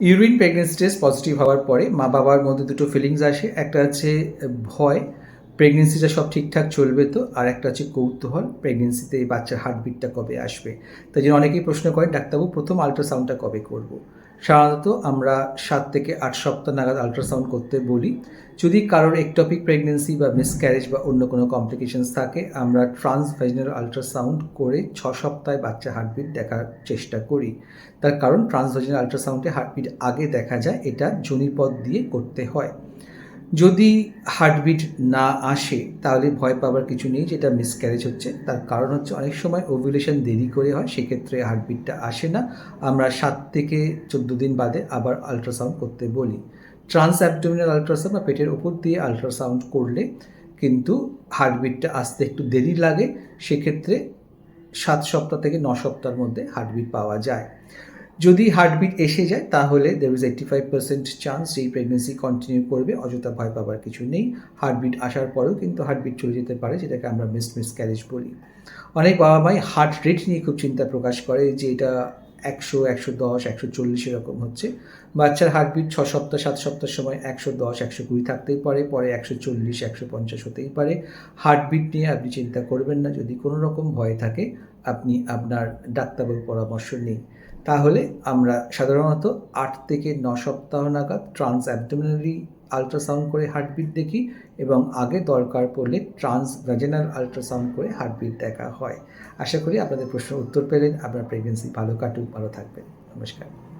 Urine pregnancy test positive হওয়ার পরে মা বাবার মধ্যে দুটো ফিলিংস আসে একটা হচ্ছে ভয়, প্রেগনেন্সিটা সব ঠিকঠাক চলবে তো, আর একটা হচ্ছে কৌতূহল, প্রেগনেন্সিতে এই বাচ্চার হার্টবিটটা কবে আসবে তাই জন্য অনেকেই প্রশ্ন করেন ডাক্তারবাবু, প্রথম আল্ট্রাসাউন্ডটা কবে করব। সাধারণত আমরা সাত থেকে আট সপ্তাহ নাগাদ আল্ট্রাসাউন্ড করতে বলি। যদি কারোর একটপিক প্রেগনেন্সি বা মিসক্যারেজ বা অন্য কোনো কমপ্লিকেশনস থাকে, আমরা ট্রান্সভাইজিনাল আল্ট্রাসাউন্ড করে ছ সপ্তাহে বাচ্চা হার্টবিট দেখার চেষ্টা করি। তার কারণ ট্রান্সভাইজিনাল আল্ট্রাসাউন্ডে হার্টবিট আগে দেখা যায়, এটা জনিপথ দিয়ে করতে হয়। যদি হার্টবিট না আসে, তাহলে ভয় পাওয়ার কিছু নেই, যেটা মিসক্যারেজ হচ্ছে। তার কারণ হচ্ছে অনেক সময় ওভুলেশন দেরি করে হয়, সেক্ষেত্রে হার্টবিটটা আসে না। আমরা সাত থেকে চোদ্দ দিন বাদে আবার আল্ট্রাসাউন্ড করতে বলি। ট্রান্স অ্যাবডোমিনাল আল্ট্রাসাউন্ড বা পেটের ওপর দিয়ে আল্ট্রাসাউন্ড করলে কিন্তু হার্টবিটটা আসতে একটু দেরি লাগে। সেক্ষেত্রে সাত সপ্তাহ থেকে ন সপ্তাহের মধ্যে হার্টবিট পাওয়া যায়। যদি হার্টবিট এসে যায়, তাহলে there is eighty five percent chance এই প্রেগনেন্সি কন্টিনিউ করবে। অযথা ভয় পাবার কিছু নেই। হার্টবিট আসার পরেও কিন্তু হার্টবিট চলে যেতে পারে, যেটাকে আমরা মিস মিস ক্যারেজ বলি। অনেক বাবা মাই হার্ট রেট নিয়ে খুব চিন্তা প্রকাশ করে যে এটা একশো একশো দশ, একশো চল্লিশ এরকম হচ্ছে। বাচ্চার হার্টবিট ছ সপ্তাহ, সাত সপ্তাহ সময় একশো দশ, একশো কুড়ি থাকতেই পারে, পরে একশো চল্লিশ, একশো পঞ্চাশ হতেই পারে। হার্টবিট নিয়ে আপনি চিন্তা করবেন না, যদি কোনো রকম ভয় থাকে আপনি আপনার ডাক্তারবাবুর পরামর্শ নিন। তাহলে আমরা সাধারণত আট থেকে ন সপ্তাহ নাগাদ ট্রান্স অ্যাবডোমিনালি আলট্রাসাউন্ড করে হার্টবিট দেখি এবং আগে দরকার পড়লে ট্রান্স ভ্যাজেনাল আলট্রাসাউন্ড করে হার্টবিট দেখা হয়। আশা করি আপনাদের প্রশ্নের উত্তর পেলেন। আপনার প্রেগনেন্সি ভালো কাটুক, ভালো থাকবেন। নমস্কার।